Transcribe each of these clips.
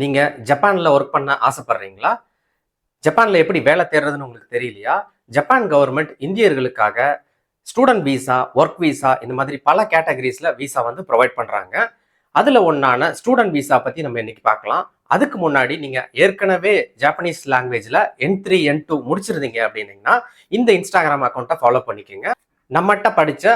நீங்கள் ஜப்பானில் ஒர்க் பண்ண ஆசைப்படுறீங்களா? ஜப்பானில் எப்படி வேலை தேடுறதுன்னு உங்களுக்கு தெரியலையா? ஜப்பான் கவர்மெண்ட் இந்தியர்களுக்காக ஸ்டூடெண்ட் வீசா ஒர்க் வீசா இந்த மாதிரி பல கேட்டகரிஸில் விசா வந்து ப்ரொவைட் பண்ணுறாங்க அதில் ஒன்றான ஸ்டூடெண்ட் வீசா பற்றி நம்ம இன்னைக்கு பார்க்கலாம். அதுக்கு முன்னாடி நீங்கள் ஏற்கனவே ஜாப்பனீஸ் லாங்குவேஜில் என் த்ரீ என் டூ முடிச்சிருந்தீங்க அப்படின்னீங்கன்னா இந்த இன்ஸ்டாகிராம் அக்கௌண்ட்டை ஃபாலோ பண்ணிக்கோங்க. நம்மகிட்ட படித்த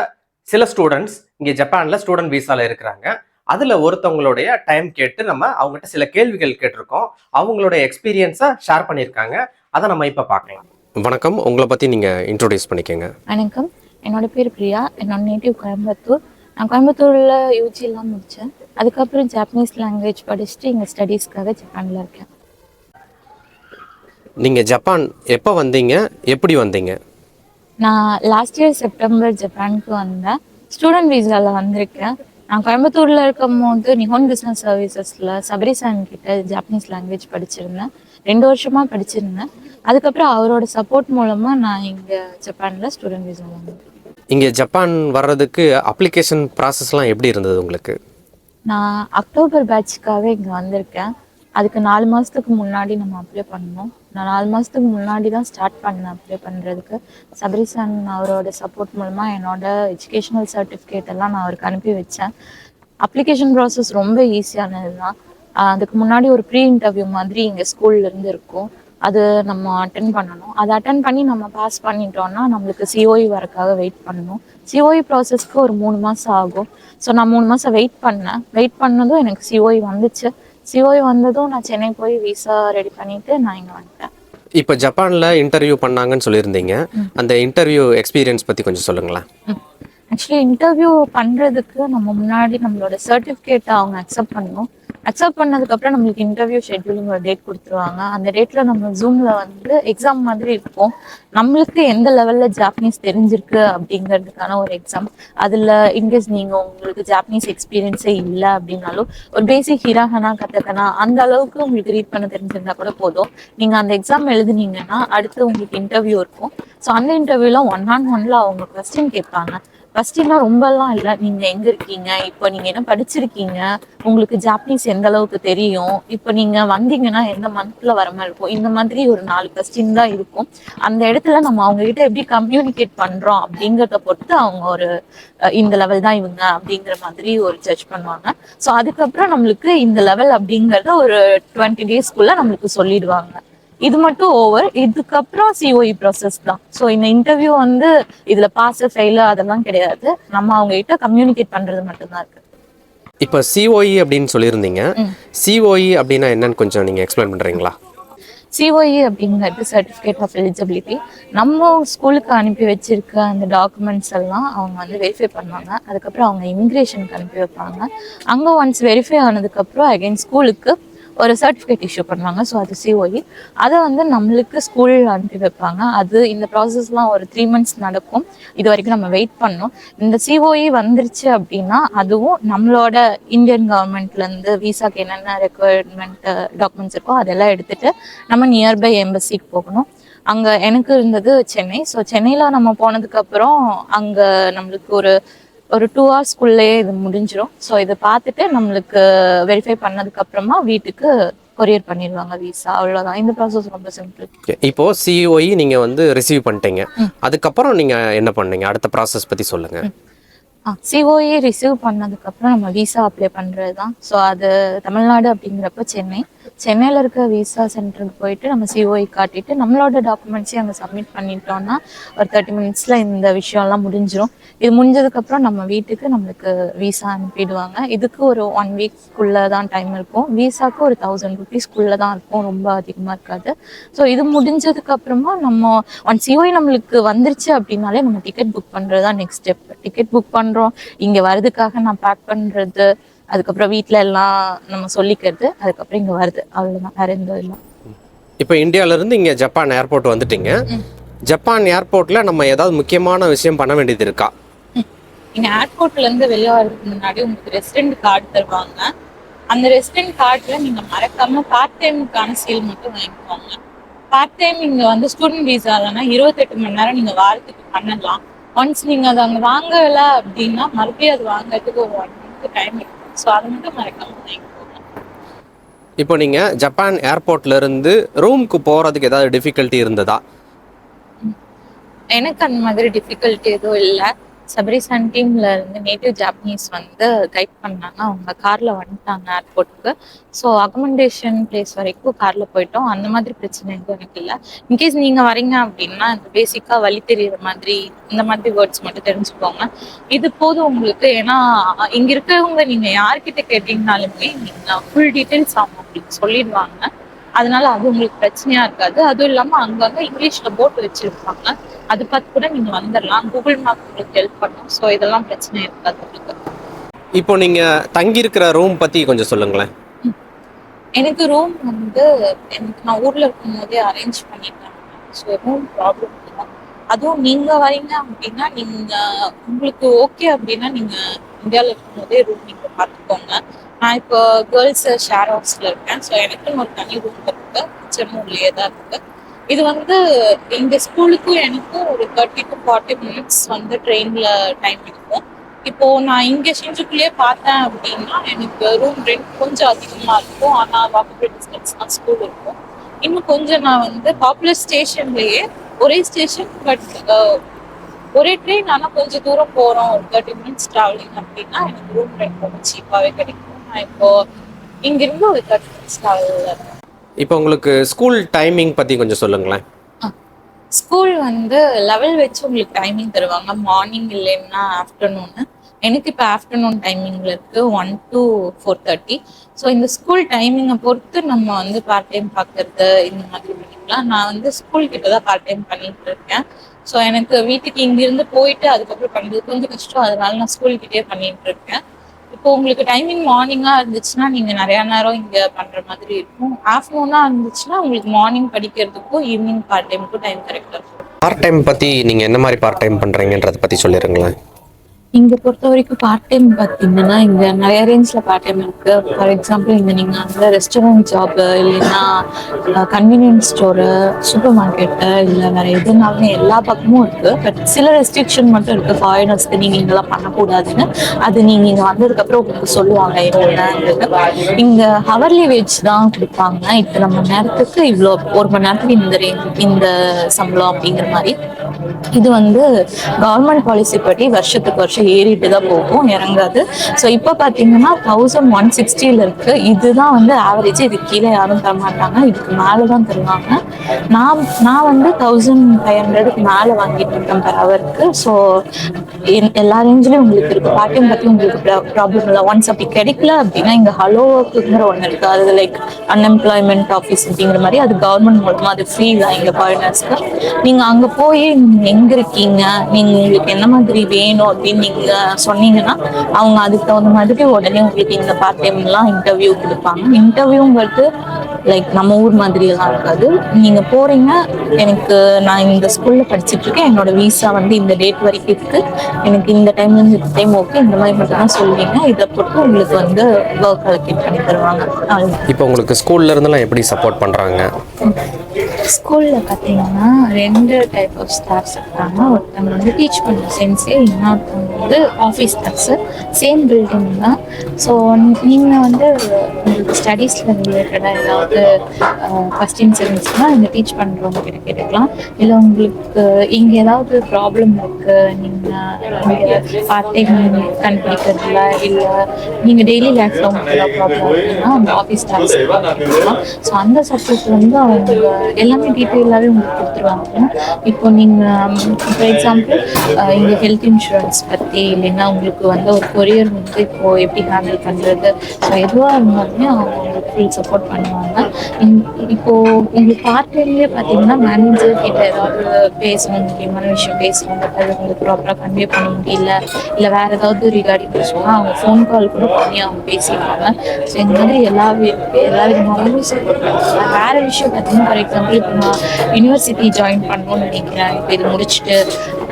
சில ஸ்டூடெண்ட்ஸ் இங்கே ஜப்பானில் ஸ்டூடெண்ட் வீசாவில் இருக்கிறாங்க. அதுல ஒருத்தவங்களுடைய டைம் கேட்டு நம்ம அவங்ககிட்ட சில கேள்விகள் கேட்டிருக்கோம். அவங்களுடைய எக்ஸ்பீரியன்ஸை ஷேர் பண்ணியிருக்காங்க. அதை நம்ம இப்போ பார்க்கலாம். வணக்கம். உங்களை பத்தி நீங்க இன்ட்ரோடியூஸ் பண்ணிக்கோங்க. வணக்கம். என்னோட பேர் பிரியா. என்னோட நேட்டிவ் கோயம்புத்தூர். நான் கோயம்புத்தூரில் யூஜிலாம் முடித்தேன் அதுக்கப்புறம் ஜாப்பனீஸ் லாங்குவேஜ் படிச்சுட்டு இங்கே ஸ்டடீஸ்க்காக ஜப்பானில் இருக்கேன். நீங்க ஜப்பான் எப்போ வந்தீங்க? எப்படி வந்தீங்க? நான் லாஸ்ட் இயர் செப்டம்பர் ஜப்பானுக்கு வந்தேன். ஸ்டூடெண்ட் வீசாவில் வந்திருக்கேன். நான் கோயம்புத்தூரில் இருக்கும் போது நிஹோன் பிஸ்னஸ் சர்வீசஸில் சபரிசான் கிட்ட ஜாப்பனீஸ் லாங்குவேஜ் படிச்சிருந்தேன். ரெண்டு வருஷமாக படிச்சிருந்தேன். அதுக்கப்புறம் அவரோட சப்போர்ட் மூலமாக நான் இங்கே ஜப்பானில் ஸ்டூடெண்ட் வீசா வந்தேன் இங்க ஜப்பான் வர்றதுக்கு அப்ளிகேஷன் ப்ராசஸ்லாம் எப்படி இருந்தது உங்களுக்கு? நான் அக்டோபர் பேட்ச்க்காக இங்கே வந்திருக்கேன். அதுக்கு நாலு மாதத்துக்கு முன்னாடி நம்ம அப்ளை பண்ணோம். நான் நாலு மாதத்துக்கு முன்னாடி தான் ஸ்டார்ட் பண்ணேன் அப்ளை பண்ணுறதுக்கு சபரிசன் அவரோட சப்போர்ட் மூலமாக என்னோட எஜுகேஷனல் சர்டிஃபிகேட் எல்லாம் நான் அவருக்கு அனுப்பி வச்சேன். அப்ளிகேஷன் ப்ராசஸ் ரொம்ப ஈஸியானது தான் அதுக்கு முன்னாடி ஒரு ப்ரீ இன்டர்வியூ மாதிரி இங்கே ஸ்கூல்ல இருந்து இருக்கும். அது நம்ம அட்டன் பண்ணணும். அதை அட்டன் பண்ணி நம்ம பாஸ் பண்ணிட்டோம்னா நம்மளுக்கு சிஓஇ வரக்காக வெயிட் பண்ணணும். சிஓஇ ப்ராசஸ்க்கு ஒரு மூணு மாதம் ஆகும். ஸோ நான் மூணு மாதம் வெயிட் பண்ணேன். வெயிட் பண்ணதும் எனக்கு சிஓஇ வந்துச்சு. சிஓஇ வந்ததும் நான் சென்னை போய் விசா ரெடி பண்ணிட்டு நான் இங்கே வந்துட்டேன். இப்போ ஜப்பான்ல இன்டர்வியூ பண்ணாங்கன்னு சொல்லியிருந்தீங்க. அந்த இன்டர்வியூ எக்ஸ்பீரியன்ஸ் பத்தி கொஞ்சம் சொல்லுங்களேன். ஆக்சுவலி இன்டர்வியூ பண்ணுறதுக்கு நம்ம முன்னாடி நம்மளோட சர்டிஃபிகேட்டை அவங்க அக்செப்ட் பண்ணணும். அக்செப்ட் பண்ணதுக்கப்புறம் நம்மளுக்கு இன்டர்வியூ ஷெட்யூலிங் ஒரு டேட் கொடுத்துருவாங்க. அந்த டேட்டில் நம்ம ஜூமில் வந்து எக்ஸாம் மாதிரி இருக்கும். நம்மளுக்கு எந்த லெவலில் ஜாப்பனீஸ் தெரிஞ்சிருக்கு அப்படிங்கிறதுக்கான ஒரு எக்ஸாம் அதில் இன்கேஸ் நீங்கள் உங்களுக்கு ஜாப்பனீஸ் எக்ஸ்பீரியன்ஸே இல்லை அப்படின்னாலும் ஒரு பேசிக் ஹிராகனா கத்தகனா அந்த அளவுக்கு உங்களுக்கு ரீட் பண்ண தெரிஞ்சிருந்தா கூட போதும். நீங்கள் அந்த எக்ஸாம் எழுதுனீங்கன்னா அடுத்து உங்களுக்கு இன்டர்வியூ இருக்கும். ஸோ அந்த இன்டர்வியூல ஒன் ஆன் ஒன்ல அவங்க கொஸ்டின் கேட்பாங்க. கொஸ்டின்லாம் ரொம்பலாம் இல்லை. நீங்கள் எங்கே இருக்கீங்க? இப்போ நீங்கள் என்ன படிச்சிருக்கீங்க? உங்களுக்கு ஜாப்பனீஸ் எந்த அளவுக்கு தெரியும்? இப்போ நீங்கள் வந்தீங்கன்னா எந்த மந்த்தில் வர மாதிரி இருக்கும்? இந்த மாதிரி ஒரு நாலு கொஸ்டின் தான் இருக்கும். அந்த இடத்துல நம்ம அவங்க கிட்ட எப்படி கம்யூனிகேட் பண்ணுறோம் அப்படிங்கிறத பொறுத்து அவங்க ஒரு இந்த லெவல் தான் இவங்க அப்படிங்கிற மாதிரி ஒரு ஜட்ஜ் பண்ணுவாங்க. ஸோ அதுக்கப்புறம் நம்மளுக்கு இந்த லெவல் அப்படிங்கிறத ஒரு டுவெண்ட்டி டேஸ்க்குள்ளே நம்மளுக்கு சொல்லிடுவாங்க. இது மட்டும் ஓவர் இதுக்கப்புறம் சிஓஇ ப்ராசஸ் தான். ஸோ இந்த இன்டர்வியூ வந்து இதுல பாஸ் ஃபெயில் அதெல்லாம் கிடையாது. நம்ம அவங்க கிட்ட கம்யூனிகேட் பண்றது மட்டும்தான் இருக்கு. இப்போ சிஓஇ அப்படின்னு சொல்லியிருந்தீங்க. சிஓஇ அப்படின்னா என்னன்னு கொஞ்சம் நீங்க எக்ஸ்பிளைன் பண்றீங்களா? சிஓஇ அப்படிங்கிறது சர்டிஃபிகேட் ஆஃப் எலிஜிபிலிட்டி நம்ம ஸ்கூலுக்கு அனுப்பி வச்சிருக்க அந்த டாக்குமெண்ட்ஸ் எல்லாம் அவங்க வந்து வெரிஃபை பண்ணுவாங்க. அதுக்கப்புறம் அவங்க இமிக்ரேஷனுக்கு அனுப்பி வைப்பாங்க. அங்கே ஒன்ஸ் வெரிஃபை ஆனதுக்கப்புறம் அகைன் ஸ்கூலுக்கு ஒரு சர்டிஃபிகேட் இஷ்யூ பண்ணுவாங்க. ஸோ அது சிஓஇ அதை வந்து நம்மளுக்கு ஸ்கூல் அனுப்பி வைப்பாங்க. அது இந்த ப்ராசஸ்லாம் ஒரு த்ரீ மந்த்ஸ் நடக்கும். இது வரைக்கும் நம்ம வெயிட் பண்ணோம். இந்த சிஓஇ வந்துருச்சு அப்படின்னா அதுவும் நம்மளோட இந்தியன் கவர்மெண்ட்லேருந்து விசாக்கு என்னென்ன ரெக்குவயர்மெண்ட் டாக்குமெண்ட்ஸ் இருக்கோ அதெல்லாம் எடுத்துட்டு நம்ம நியர்பை எம்பசிக்கு போகணும். அங்கே எனக்கு இருந்தது சென்னை. ஸோ சென்னையில் நம்ம போனதுக்கப்புறம் அங்கே நம்மளுக்கு ஒரு ஒரு டூ ஹவர்ஸ்க்குள்ளேயே இது முடிஞ்சிடும் ஸோ இதை பார்த்துட்டு நம்மளுக்கு வெரிஃபை பண்ணதுக்கப்புறமா வீட்டுக்கு கொரியர் பண்ணிடுவாங்க விசா அவ்வளோதான் இந்த ப்ராசஸ் ரொம்ப சிம்பிள். இப்போ சிஓஇ நீங்க வந்து ரிசீவ் பண்ணிட்டீங்க. அதுக்கப்புறம் நீங்க என்ன பண்ணீங்க? அடுத்த ப்ராசஸ் பத்தி சொல்லுங்க. ஆ சிஓஏ ரிசீவ் பண்ணதுக்கப்புறம் நம்ம விசா அப்ளை பண்ணுறது தான் ஸோ அது தமிழ்நாடு அப்படிங்கிறப்ப சென்னை. சென்னையில் இருக்க விசா சென்டருக்கு போயிட்டு நம்ம சிஓஐ காட்டிட்டு நம்மளோட டாக்குமெண்ட்ஸையும் அங்கே சப்மிட் பண்ணிட்டோம்னா ஒரு தேர்ட்டி மினிட்ஸில் இந்த விஷயம்லாம் முடிஞ்சிடும் இது முடிஞ்சதுக்கப்புறம் நம்ம வீட்டுக்கு நம்மளுக்கு விசா அனுப்பிடுவாங்க. இதுக்கு ஒரு ஒன் வீக்குள்ளே தான் டைம் இருக்கும். விசாவுக்கு ஒரு தௌசண்ட் ருபீஸ்க்குள்ளே தான் இருக்கும். ரொம்ப அதிகமாக இருக்காது. ஸோ இது முடிஞ்சதுக்கப்புறமா நம்ம ஒன் சிஓஐ நம்மளுக்கு வந்துருச்சு அப்படின்னாலே நம்ம டிக்கெட் புக் பண்ணுறது தான் நெக்ஸ்ட் ஸ்டெப் டிக்கெட் புக் பண்ணுறோம் இங்கே வரதுக்காக நான் பேக் பண்ணுறது அதுக்கப்புறம் வீட்டில் எல்லாம் நம்ம சொல்லிக்கிறது அதுக்கப்புறம் இங்கே வருது அவ்வளோதான் வேற எந்த இல்லை. இப்போ இந்தியால இருந்து இங்க ஜப்பான் ஏர்போர்ட் வந்துட்டீங்க. ஜப்பான் ஏர்போர்ட்ல நம்ம ஏதாவது முக்கியமான விஷயம் பண்ண வேண்டியது இருக்கா? நீங்க ஏர்போர்ட்ல இருந்து வெளியே வரதுக்கு முன்னாடி உங்களுக்கு ரெசிடென்ட் கார்டு தருவாங்க. அந்த ரெசிடென்ட் கார்டுல நீங்க மறக்காம பார்ட் டைமுக்கான சீல் மட்டும் வாங்கிக்கோங்க. பார்ட் டைம் இங்க வந்து ஸ்டூடெண்ட் விசா தானே இருபத்தெட்டு மணி நேரம் நீங்க வாரத்துக்கு பண்ணலாம். ஒன்ஸ் நீங்க அதை அங்க வாங்கல அப்படின்னா மறுபடியும் அது வாங்குறதுக்கு ஒரு ஒன் மந்த் டைம் இருக்கும் ஸோ அதை மட்டும் மறக்காம இப்போ நீங்கள் ஜப்பான் ஏர்போர்ட்ல இருந்து ரூமுக்கு போகிறதுக்கு ஏதாவது டிஃபிகல்ட்டி இருந்ததா? எனக்கு அந்த மாதிரி டிஃபிகல்ட்டி எதுவும் இல்லை. சபரிசன் டீம்ல இருந்து நேட்டிவ் ஜாப்பனீஸ் வந்து கைட் பண்ணாங்க. அவங்க கார்ல வந்துட்டாங்க ஏர்போர்ட்டுக்கு ஸோ அகமெண்டேஷன் பிளேஸ் வரைக்கும் கார்ல போயிட்டோம். அந்த மாதிரி பிரச்சனை எதுவும் எனக்கு இல்லை. இன்கேஸ் நீங்க வரீங்க அப்படின்னா இந்த பேசிக்கா வழி தெரியுற மாதிரி இந்த மாதிரி வேர்ட்ஸ் மட்டும் தெரிஞ்சுக்கோங்க. இது போதும் உங்களுக்கு. ஏன்னா இங்க இருக்கிறவங்க நீங்க யார்கிட்ட கேட்டீங்கனாலுமே நீங்க ஃபுல் டீட்டெயில்ஸ் ஆகும் அப்படின்னு சொல்லிடுவாங்க. அதனால அது உங்களுக்கு பிரச்சனையா இருக்காது. அதுவும் இல்லாம அங்கங்க இங்கிலீஷ்ல போட்டு வச்சிருப்பாங்க. அது பார்த்து கூட நீங்க வந்துடலாம் கூகுள் மேப் உங்களுக்கு ஹெல்ப் பண்ணும். ஸோ இதெல்லாம் பிரச்சனை இருக்காது உங்களுக்கு. இப்போ நீங்கள் தங்கியிருக்கிற ரூம் பற்றி கொஞ்சம் சொல்லுங்களேன். எனக்கு ரூம் வந்து எனக்கு நான் ஊர்ல இருக்கும் போதே அரேஞ்ச் பண்ணிட்டாங்க ஸோ ரூம் ப்ராப்ளம் இல்லை. அதுவும் நீங்க வரீங்க அப்படின்னா நீங்க உங்களுக்கு ஓகே அப்படின்னா நீங்க இந்தியாவில் இருக்கும் போதே ரூம் நீங்க பார்த்துக்கோங்க. நான் இப்போ கேர்ள்ஸ் ஷேர் ஹவுஸ்ல இருக்கேன். ஸோ எனக்குன்னு ஒரு தனி ரூம் இருக்கு. சென்னூர்லயே தான் இருக்கு. இது வந்து எங்க ஸ்கூலுக்கும் எனக்கும் ஒரு தேர்ட்டி டு ஃபார்ட்டி மினிட்ஸ் வந்து ட்ரெயின்ல டைம் இருக்கும் இப்போ நான் இங்க செஞ்சுக்குள்ளேயே பார்த்தேன் அப்படின்னா எனக்கு ரூம் ரெண்ட் கொஞ்சம் அதிகமா இருக்கும். ஆனா வாக்கபிள் டிஸ்டன்ஸ் தான் ஸ்கூல் இருக்கும். இன்னும் கொஞ்சம் நான் வந்து பாப்புலர் ஸ்டேஷன்லயே ஒரே ஸ்டேஷன் பட் ஒரே ட்ரெயின் ஆனால் கொஞ்சம் தூரம் போகிறோம் ஒரு தேர்ட்டி மினிட்ஸ் ட்ராவலிங் அப்படின்னா எனக்கு ரூம் ரெண்ட் ரொம்ப சீப்பாகவே கிடைக்கும். நான் இப்போ இங்கிருந்து ஒரு தேர்ட்டி மினிட்ஸ் டிராவல் இப்போ உங்களுக்கு ஸ்கூல் டைமிங் பற்றி கொஞ்சம் சொல்லுங்களேன். ஸ்கூல் வந்து லெவல் வச்சு உங்களுக்கு டைமிங் தருவாங்க. மார்னிங் இல்லைன்னா ஆஃப்டர்நூனு எனக்கு இப்போ ஆஃப்டர்நூன் டைமிங்ல இருக்கு one to four thirty so இந்த ஸ்கூல் டைமிங்கை பொறுத்து நம்ம வந்து பார்ட் டைம் பார்க்கறது இந்த மாதிரி பண்ணிக்கலாம். நான் வந்து ஸ்கூல் கிட்ட தான் பார்ட் டைம் பண்ணிட்டு இருக்கேன். ஸோ எனக்கு வீட்டுக்கு இங்கிருந்து போயிட்டு அதுக்கப்புறம் பண்ணுறது கொஞ்சம் கஷ்டம். அதனால நான் ஸ்கூல் கிட்டே பண்ணிட்டு இருக்கேன். இப்போ உங்களுக்கு டைமிங் மார்னிங்கா இருந்துச்சுன்னா நீங்க நிறையா நேரம் இங்க பண்ற மாதிரி இருக்கும். ஆஃப்டர்நூனாக இருந்துச்சுன்னா உங்களுக்கு மார்னிங் படிக்கிறதுக்கும் ஈவினிங் பார்ட் டைமுக்கும் டைம் கரெக்டாக இருக்கும். பார்ட் டைம் பற்றி நீங்கள் என்ன மாதிரி பார்ட் டைம் பண்ணுறீங்கன்றதை பற்றி சொல்லிடுங்களேன் இங்க பொறுத்த வரைக்கும் பார்ட் டைம் பார்த்தீங்கன்னா இங்க நிறைய ரேஞ்ச்ல பார்ட் டைம் இருக்கு. ஃபார் எக்ஸாம்பிள் இங்க நீங்க வந்து ரெஸ்டாரண்ட் ஜாப் இல்லைன்னா கன்வீனியன்ஸ் ஸ்டோரு சூப்பர் மார்க்கெட்டு இல்லை வேற எதுனாலுமே எல்லா பக்கமும் இருக்கு. பட் சில ரெஸ்ட்ரிக்ஷன் மட்டும் இருக்கு. ஃபாரினர்ஸ்க்கு நீங்க இங்கெல்லாம் பண்ணக்கூடாதுன்னு. அது நீங்க இங்க வந்ததுக்கப்புறம் உங்களுக்கு சொல்லுவாங்க என்னங்கிறது இங்க ஹவர்லி வேஜ் தான் கொடுப்பாங்க. இத்தனை மணி நேரத்துக்கு இவ்வளோ ஒரு மணி நேரத்துக்கு இந்த ரேஞ்ச் இந்த சம்பளம் அப்படிங்கிற மாதிரி. இது வந்து கவர்மெண்ட் பாலிசி படி வருஷத்துக்கு வருஷம் ஏறிட்டு தான் போகும் இறங்காது. ஸோ இப்போ பார்த்தீங்கன்னா தௌசண்ட் ஒன் சிக்ஸ்டியில் இருக்கு. இதுதான் வந்து ஆவரேஜ் இது கீழே யாரும் தர மாட்டாங்க. இதுக்கு மேலே தான் தருவாங்க. நான் நான் வந்து தௌசண்ட் ஃபைவ் ஹண்ட்ரடுக்கு மேலே வாங்கிட்டு இருக்கேன் பர் ஹவருக்கு ஸோ எல்லா ரேஞ்சிலையும் உங்களுக்கு இருக்கு. பார்ட் பற்றி உங்களுக்கு ப்ராப்ளம் இல்லை. ஒன்ஸ் அப்படி கிடைக்கல அப்படின்னா இங்கே ஹலோ ஒர்க்குங்கிற ஒன்று இருக்கு. அது லைக் அன்எம்ப்ளாய்மெண்ட் ஆஃபீஸ் அப்படிங்கிற மாதிரி. அது கவர்மெண்ட் மூலமாக அது ஃப்ரீ தான் இங்கே ஃபாரினர்ஸ்க்கு நீங்கள் அங்கே போய் எங்கே இருக்கீங்க? நீங்கள் உங்களுக்கு என்ன மாதிரி வேணும் அப்படின்னு நீங்க சொன்னீங்கன்னா அவங்க அதுக்கு தகுந்த மாதிரி உடனே உங்களுக்கு இந்த பார்ட் எல்லாம் இன்டர்வியூ கொடுப்பாங்க. இன்டர்வியூங்கிறது லைக் நம்ம ஊர் மாதிரி எல்லாம் இருக்காது. நீங்க போறீங்க எனக்கு நான் இந்த ஸ்கூல்ல படிச்சிட்டு இருக்கேன் என்னோட விசா வந்து இந்த டேட் வரைக்கும் இருக்கு. எனக்கு இந்த டைம்ல இருந்து இந்த டைம் ஓகே இந்த மாதிரி மட்டும் தான் சொல்லுவீங்க இதை பொறுத்து உங்களுக்கு வந்து ஒர்க் அலோகேட் பண்ணி தருவாங்க. இப்போ உங்களுக்கு ஸ்கூல்ல இருந்தெல்லாம் எப்படி சப்போர்ட் பண்ணுறாங்க ஸ்கூல்ல பார்த்தீங்கன்னா ரெண்டு டைப் ஆஃப் ஸ்டாஃப்ஸ் இருக்காங்க. ஒருத்தவங்க வந்து டீச் பண்ணுற சென்ஸே இன்னொருத்தவங்க வந்து ஆஃபீஸ் ஸ்டாஃப்ஸு சேம் பில்டிங் தான். ஸோ நீங்கள் வந்து உங்களுக்கு ஸ்டடீஸில் ரிலேட்டடாக ஏதாவது கொஸ்டின்ஸ் இருந்துச்சுன்னா இந்த டீச் பண்ணுறவங்க கிட்ட கேட்டுக்கலாம். இல்லை உங்களுக்கு இங்கே ஏதாவது ப்ராப்ளம் இருக்குது நீங்கள் இங்கே பார்ட் டைம் கண்டுபிடிக்கிறதுல இல்லை நீங்கள் டெய்லி லைஃப்பில் உங்களுக்கு ஏதாவது ப்ராப்ளம் இருக்குன்னா அந்த ஆஃபீஸ் ஸ்டாஃப்ஸ் கேட்கலாம் ஸோ அந்த சப்ஜெக்ட் வந்து அவங்க எல்லாமே டீட்டெயிலாகவே உங்களுக்கு கொடுத்துருவாங்க. இப்போ நீங்கள் ஃபார் எக்ஸாம்பிள் இங்கே ஹெல்த் இன்சூரன்ஸ் பற்றி இல்லைன்னா உங்களுக்கு வந்து ஒரு கொரியர் வந்து இப்போது எப்படி ஹேண்டில் பண்ணுறது ஸோ எதுவாக இருந்தாலுமே அவங்க உங்களுக்கு ஃபுல் சப்போர்ட் பண்ணுவாங்க. இப்போது இப்போ பார்ட்லேயே பார்த்தீங்கன்னா மேனேஜர் கிட்ட ஏதாவது பேசணும் முக்கியமான விஷயம் பேசணும் அது உங்களுக்கு ப்ராப்பராக கன்வே பண்ண முடியல இல்லை வேற ஏதாவது ரிகார்டிங் சொன்னால் அவங்க ஃபோன் கால் கூட பண்ணி அவங்க பேசிடுவாங்க ஸோ இந்த மாதிரி எல்லா எல்லா விதமாகவும் வேறு வேற விஷயம் பார்த்தீங்கன்னா ஃபார் எக்ஸாம்பிள் இப்போ நான் யூனிவர்சிட்டி ஜாயின் பண்ணணும்னு நினைக்கிறேன். இப்போ இது முடிச்சுட்டு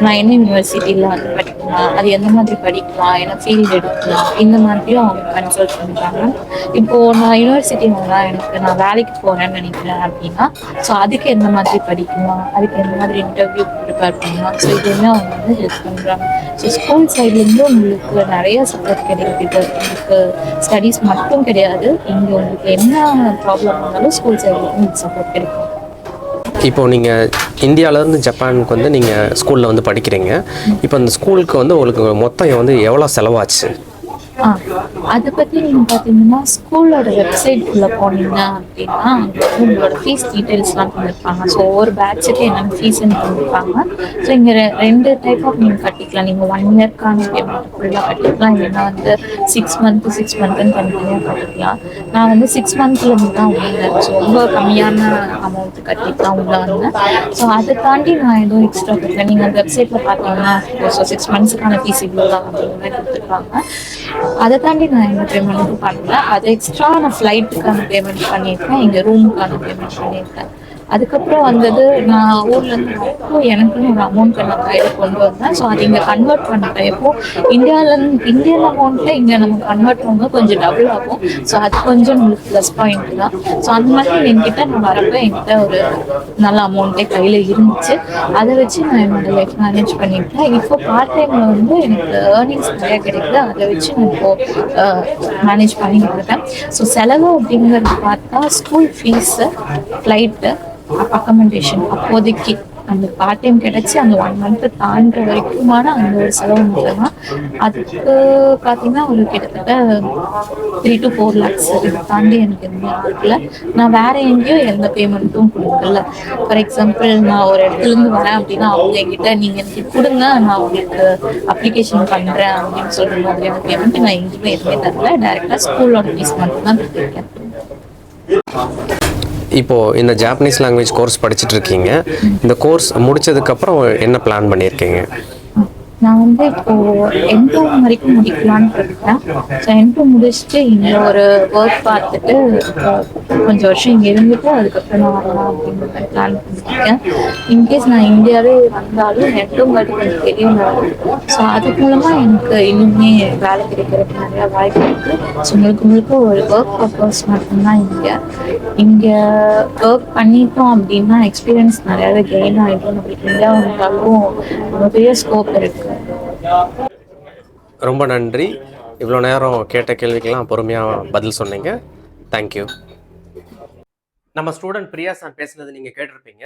நான் என்ன யூனிவர்சிட்டியில் வந்து படிக்கலாம் அது எந்த மாதிரி படிக்கலாம் என்ன ஃபீல்டு எடுக்கலாம் இந்த மாதிரியும் அவங்க கன்சல்ட் பண்ணுறாங்க இப்போ நான் யூனிவர்சிட்டி வந்தால் எனக்கு நான் வேலைக்கு போறேன்னு நினைக்கிறேன் அப்படின்னா ஸோ அதுக்கு எந்த மாதிரி படிக்கலாம் அதுக்கு எந்த மாதிரி இன்டர்வியூ ப்ரிப்பேர் பண்ணலாம் ஸோ இதுவுமே அவங்க வந்து ஹெல்ப் பண்ணுறாங்க ஸோ ஸ்கூல் சைட்லேருந்து உங்களுக்கு நிறைய சப்போர்ட் கிடைக்குது. உங்களுக்கு ஸ்டடீஸ் மட்டும் கிடையாது. இங்கே உங்களுக்கு என்ன ப்ராப்ளம் இருந்தாலும் ஸ்கூல் சைட்லேருந்து உங்களுக்கு சப்போர்ட் கிடைக்கும். இப்போ நீங்கள் இந்தியாவிலேருந்து ஜப்பானுக்கு வந்து நீங்கள் ஸ்கூலில் வந்து படிக்கிறீங்க. இப்போ அந்த ஸ்கூலுக்கு வந்து உங்களுக்கு மொத்தம் வந்து எவ்வளோ செலவாச்சு? அதை பற்றி நீங்கள் பார்த்தீங்கன்னா ஸ்கூலோட வெப்சைட் உள்ளே போனீங்க அப்படின்னா வந்து உங்களோட ஃபீஸ் டீட்டெயில்ஸ்லாம் பண்ணியிருப்பாங்க ஸோ ஒவ்வொரு பேட்சுக்கு என்னென்ன ஃபீஸ்ன்னு பண்ணியிருப்பாங்க ஸோ இங்கே ரெண்டு டைப் ஆஃப் நீங்கள் கட்டிக்கலாம். நீங்கள் ஒன் இயர்க்கான பேமெண்ட் ஃபுல்லாக கட்டிக்கலாம். இல்லைன்னா வந்து சிக்ஸ் மந்த்து சிக்ஸ் மந்த்துன்னு தனித்தனியாக கட்டிக்கலாம். நான் வந்து சிக்ஸ் மந்த்ல தான் வந்தேன் ஸோ ரொம்ப கம்மியான அமௌண்ட் கட்டிக்கலாம் தான் உள்ள வந்தேன் ஸோ அதை தாண்டி நான் எதுவும் எக்ஸ்ட்ரா கட்டல. நீங்கள் அந்த வெப்சைட்டில் பார்த்தீங்கன்னா ஸோ சிக்ஸ் மந்த்ஸுக்கான ஃபீஸ் இவ்வளோ தான் அப்படின்னு கொடுத்துருப்பாங்க. அதை அதுக்காண்டி நான் எந்த பேமெண்ட்டும் பண்ணல. அது எக்ஸ்ட்ரா நான் ஃப்ளைட்டுக்கான பேமெண்ட் பண்ணியிருக்கேன். இங்கே ரூமுக்கான பேமெண்ட் பண்ணியிருக்கேன். அதுக்கப்புறம் வந்தது நான் ஊர்ல இருந்து வரப்போ எனக்குன்னு ஒரு அமௌண்ட் நான் கையில் கொண்டு வந்தேன். ஸோ அதை இங்கே கன்வெர்ட் பண்ண இப்போ இந்தியாவில இந்தியன் அமௌண்ட்ல இங்கே நம்ம கன்வெர்ட் பண்ணும்போது கொஞ்சம் டபுள் ஆகும். ஸோ அது கொஞ்சம் நம்மளுக்கு ப்ளஸ் பாயிண்ட் தான். ஸோ அந்த மாதிரி என்கிட்ட நான் வரப்போ என்கிட்ட ஒரு நல்ல அமௌண்ட்டே கையில் இருந்துச்சு. அதை வச்சு நான் என்னோட லைஃப் மேனேஜ் பண்ணிட்டேன். இப்போ பார்ட் டைம்ல வந்து எனக்கு ஏர்னிங்ஸ் நிறைய கிடைக்குது. அதை வச்சு நான் இப்போ மேனேஜ் பண்ணிட்டு இருக்கேன். ஸோ செலவு அப்படிங்கிறது பார்த்தா ஸ்கூல் ஃபீஸு ஃப்ளைட்டு அக்கமெண்டேஷன் அப்போதைக்கு அந்த பார்ட் டைம் கிடைச்சி அந்த ஒன் மந்த் தாண்டுற வரைக்குமான அந்த ஒரு செலவு மட்டும் தான் அதுக்கு பார்த்தீங்கன்னா ஒரு கிட்டத்தட்ட த்ரீ டு ஃபோர் லேக்ஸ் தாண்டி எனக்கு எதுவுமே ஆகல. நான் வேற எங்கேயும் எந்த பேமெண்ட்டும் கொடுக்கல. ஃபார் எக்ஸாம்பிள் நான் ஒரு இடத்துல இருந்து வரேன் அப்படின்னா அவங்க என்கிட்ட நீங்க எனக்கு கொடுங்க நான் உங்களுக்கு அப்ளிகேஷன் பண்றேன் அப்படின்னு சொல்ற மாதிரியான பேமெண்ட் நான் எங்கேயுமே எதுவுமே தரல. டைரக்டா ஸ்கூலோட ஃபீஸ் மட்டும் தான் கொடுத்துருக்கேன் இப்போது இந்த ஜாப்பனீஸ் லாங்குவேஜ் கோர்ஸ் படிச்சுட்டு இருக்கீங்க. இந்த கோர்ஸ் முடிச்சதுக்கப்புறம் என்ன பிளான் பண்ணியிருக்கீங்க நான் வந்து இப்போ என்டூ வரைக்கும் முடிக்கலான்னு இருக்கேன். ஸோ என்டூ முடிச்சுட்டு இங்கே ஒரு ஒர்க் பார்த்துட்டு கொஞ்சம் வருஷம் இங்கே இருந்துட்டு அதுக்கப்புறம் நான் வரலாம் அப்படின்னு மாதிரி பிளான் பண்ணியிருக்கேன். இன்கேஸ் நான் இந்தியாவே வந்தாலும் நெட்டுங்கிறது கொஞ்சம் எனக்கு நாடு ஸோ அது மூலமாக எனக்கு இன்னுமே வேலை கிடைக்கிறதுக்கு நிறையா வாய்ப்பு இருக்குது ஸோ முழுக்க முழுக்க ஒரு ஒர்க் பர்பஸ் மட்டும்தான் இங்கே. இங்கே ஒர்க் பண்ணிட்டோம் அப்படின்னா எக்ஸ்பீரியன்ஸ் நிறையாவே கெயின் ஆகிடும் நம்மளுக்கு இந்தியா வந்தாலும் பெரிய ஸ்கோப் இருக்குது ரொம்ப நன்றி. இவ்வளோ நேரம் கேட்ட கேள்விக்கெல்லாம் பொறுமையாக பதில் சொன்னீங்க. தேங்க்யூ நம்ம ஸ்டூடெண்ட் பிரியா சார் பேசுனது நீங்கள் கேட்டிருப்பீங்க.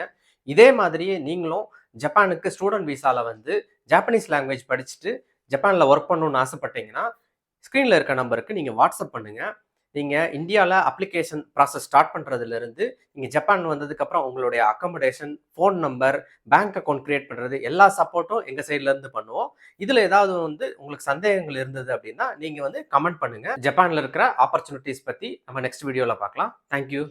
இதே மாதிரியே நீங்களும் ஜப்பானுக்கு ஸ்டூடெண்ட் விசாவில் வந்து ஜாப்பனீஸ் லாங்குவேஜ் படிச்சுட்டு ஜப்பானில் ஒர்க் பண்ணணும்னு ஆசைப்பட்டீங்கன்னா ஸ்க்ரீனில் இருக்க நம்பருக்கு நீங்கள் வாட்ஸ்அப் பண்ணுங்கள் நீங்கள் இந்தியாவில் அப்ளிகேஷன் ப்ராசஸ் ஸ்டார்ட் பண்ணுறதுலேருந்து இங்கே ஜப்பான் வந்ததுக்கப்புறம் உங்களுடைய accommodation phone number bank account create பண்ணுறது எல்லா சப்போர்ட்டும் எங்கள் சைட்லேருந்து பண்ணுவோம். இதில் ஏதாவது வந்து உங்களுக்கு சந்தேகங்கள் இருந்தது அப்படின்னா நீங்கள் வந்து கமெண்ட் பண்ணுங்கள் ஜப்பானில் இருக்கிற ஆப்பர்ச்சுனிட்டிஸ் பற்றி நம்ம நெக்ஸ்ட் வீடியோவில் பார்க்கலாம். தேங்க்யூ